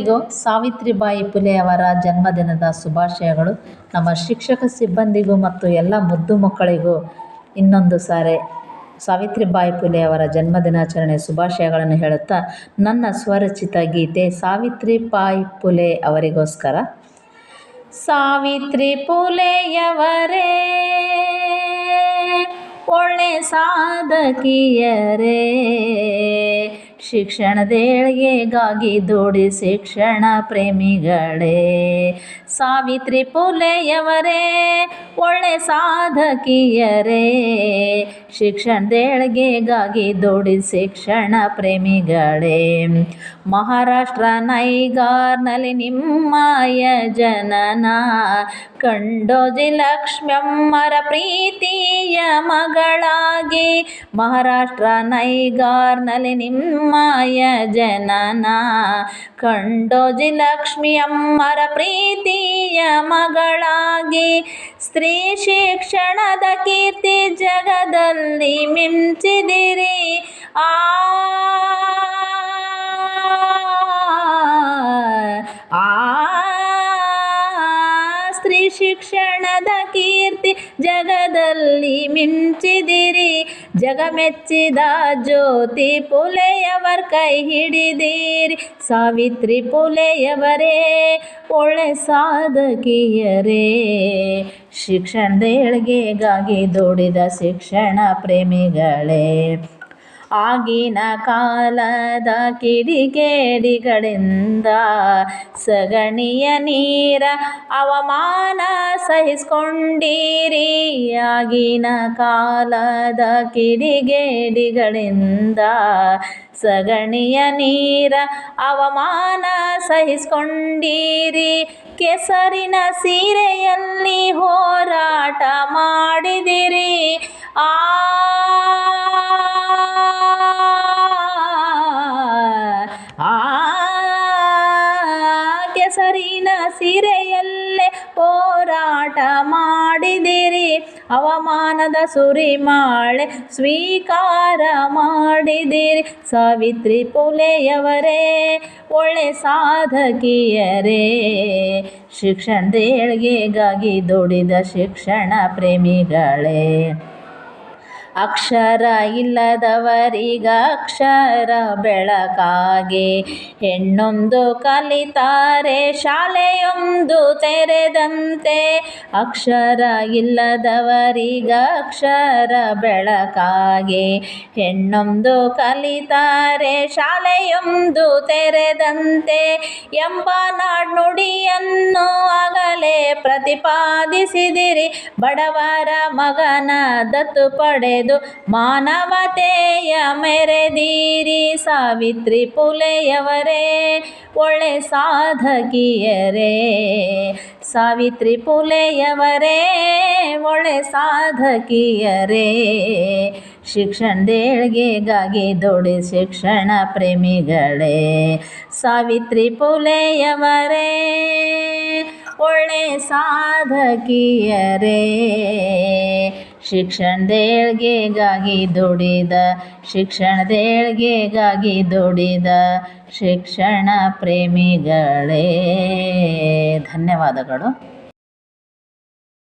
ಈಗ ಸಾವಿತ್ರಿಬಾಯಿ ಫುಲೆ ಅವರ ಜನ್ಮದಿನದ ಶುಭಾಶಯಗಳು. ನಮ್ಮ ಶಿಕ್ಷಕ ಸಿಬ್ಬಂದಿಗೂ ಮತ್ತು ಎಲ್ಲ ಮುದ್ದು ಮಕ್ಕಳಿಗೂ ಇನ್ನೊಂದು ಸಾರಿ ಸಾವಿತ್ರಿಬಾಯಿ ಫುಲೆ ಅವರ ಜನ್ಮದಿನಾಚರಣೆ ಶುಭಾಶಯಗಳನ್ನು ಹೇಳುತ್ತಾ, ನನ್ನ ಸ್ವರಚಿತ ಗೀತೆ ಸಾವಿತ್ರಿಬಾಯಿ ಫುಲೆ ಅವರಿಗೋಸ್ಕರ. ಸಾವಿತ್ರಿ ಫುಲೆಯವರೇ ಒಳ್ಳೆ ಸಾಧಕಿಯರೇ ಶಿಕ್ಷಣದೇಳಿಗೆಗಾಗಿ ದೂಡಿ ಶಿಕ್ಷಣ ಪ್ರೇಮಿಗಳೇ. ಸಾವಿತ್ರಿ ಪುಲೆಯವರೇ, ಒಳ್ಳೆ ಸಾಧಕಿಯರೇ. ಶಿಕ್ಷಣದೇಳಿಗೆಗಾಗಿ ದೂಡಿ ಶಿಕ್ಷಣ ಪ್ರೇಮಿಗಳೇ. ಮಹಾರಾಷ್ಟ್ರ ನೈಗಾರ್ನಲ್ಲಿ ನಿಮ್ಮಯ ಜನನ ಕಂಡೋಜಿ ಲಕ್ಷ್ಮ್ಯಮ್ಮರ ಪ್ರೀತಿಯ ಮಗಳಾಗಿ, ಮಹಾರಾಷ್ಟ್ರ ನೈಗಾರ್ನಲ್ಲಿ ನಿಮ್ಮಯ ಜನನ. ಕಂಡೋಜಿ ಲಕ್ಷ್ಮಿಯಮ್ಮರ ಪ್ರೀತಿಯ ಮಗಳಾಗಿ, ಸ್ತ್ರೀ ಶಿಕ್ಷಣದ ಕೀರ್ತಿ ಜಗದಲ್ಲಿ ಮಿಂಚಿದಿರಿ. ಆ ಆ ಶಿಕ್ಷಣದ ಕೀರ್ತಿ ಜಗದಲ್ಲಿ ಮಿಂಚಿದಿರಿ. ಜಗಮೆಚ್ಚಿದ ಜ್ಯೋತಿ ಪುಲೆಯವರ ಕೈ ಹಿಡಿದಿರಿ. ಸಾವಿತ್ರಿ ಪುಲೆಯವರೇ, ಒಳ್ಳೆ ಸಾಧಕಿಯರೇ. ಶಿಕ್ಷಣದೇಳಿಗೆಗಾಗಿ ದುಡಿದ ಶಿಕ್ಷಣ ಪ್ರೇಮಿಗಳೇ. ಆಗಿನ ಕಾಲದ ಕಿಡಿಗೇಡಿಗಳಿಂದ ಸಗಣಿಯ ನೀರ ಅವಮಾನ ಸಹಿಸ್ಕೊಂಡಿರಿ. ಆಗಿನ ಕಾಲದ ಕಿಡಿಗೇಡಿಗಳಿಂದ ಸಗಣಿಯ ನೀರ ಅವಮಾನ ಸಹಿಸ್ಕೊಂಡಿರಿ. ಕೆಸರಿನ ಸೀರೆಯಲ್ಲಿ ಹೋರಾಟ ಮಾಡಿದಿರಿ. ಆ ಸೀರೆಯಲ್ಲೇ ಹೋರಾಟ ಮಾಡಿದಿರಿ. ಅವಮಾನದ ಸುರಿಮಾಳೆ ಸ್ವೀಕಾರ ಮಾಡಿದಿರಿ. ಸಾವಿತ್ರಿ ಪುಲೆಯವರೇ, ಒಳ್ಳೆ ಸಾಧಕಿಯರೇ. ಶಿಕ್ಷಣದೇಳಿಗೆಗಾಗಿ ದುಡಿದ ಶಿಕ್ಷಣ ಪ್ರೇಮಿಗಳೇ. ಅಕ್ಷರ ಇಲ್ಲದವರಿಗ ಅಕ್ಷರ ಬೆಳಕಾಗೆ. ಹೆಣ್ಣೊಂದು ಕಲಿತಾರೆ, ಶಾಲೆಯೊಂದು ತೆರೆದಂತೆ. ಅಕ್ಷರ ಇಲ್ಲದವರಿಗ ಅಕ್ಷರ ಬೆಳಕಾಗೆ. ಹೆಣ್ಣೊಂದು ಕಲಿತಾರೆ, ಶಾಲೆಯೊಂದು ತೆರೆದಂತೆ. ಎಂಬ ನಾಡ್ನುಡಿಯನ್ನು ಆಗಲೇ ಪ್ರತಿಪಾದಿಸಿದಿರಿ. ಬಡವರ ಮಗನ ದತ್ತು ಪಡೆದು ಮಾನವತೆಯ ಮೆರೆದೀರಿ ಸಾವಿತ್ರಿ ಪುಲೆಯವರೇ, ಒಳ್ಳೆ ಸಾಧಕಿಯರೇ. ಸಾವಿತ್ರಿ ಪುಲೆಯವರೇ, ಒಳ್ಳೆ ಸಾಧಕಿಯರೇ. ಶಿಕ್ಷಣದೇಳಿಗೆಗಾಗಿ ದುಡಿ ಶಿಕ್ಷಣ ಪ್ರೇಮಿಗಳೇ. ಸಾವಿತ್ರಿ ಪುಲೆಯವರೇ, ಒಳ್ಳೆ ಸಾಧಕಿಯರೇ. ಶಿಕ್ಷಣದೇಳಿಗೆಗಾಗಿ ದುಡಿದ ಶಿಕ್ಷಣದೇಳಿಗೆಗಾಗಿ ದುಡಿದ ಶಿಕ್ಷಣ ಪ್ರೇಮಿಗಳೇ. ಧನ್ಯವಾದಗಳು.